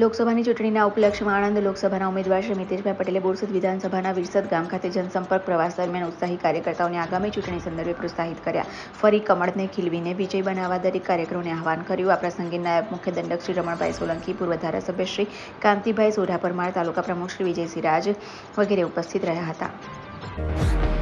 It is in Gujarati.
લોકસભાની ચૂંટણીના ઉપલક્ષ્યમાં આણંદ લોકસભાના ઉમેદવાર શ્રી મિતેશભાઈ પટેલે બોરસદ વિધાનસભાના વિરસદ ગામ ખાતે જનસંપર્ક પ્રવાસ દરમિયાન ઉત્સાહી કાર્યકર્તાઓને આગામી ચૂંટણી સંદર્ભે પ્રોત્સાહિત કર્યા. ફરી કમળને ખીલવીને વિજય બનાવવા દરેક કાર્યકરોને આહવાન કર્યું. આ પ્રસંગે નાયબ મુખ્ય દંડક શ્રી રમણભાઈ સોલંકી, પૂર્વ ધારાસભ્ય શ્રી કાંતિભાઈ સોઢા પરમાર, તાલુકા પ્રમુખ શ્રી વિજયસિંહ રાજ વગેરે ઉપસ્થિત રહ્યા હતા.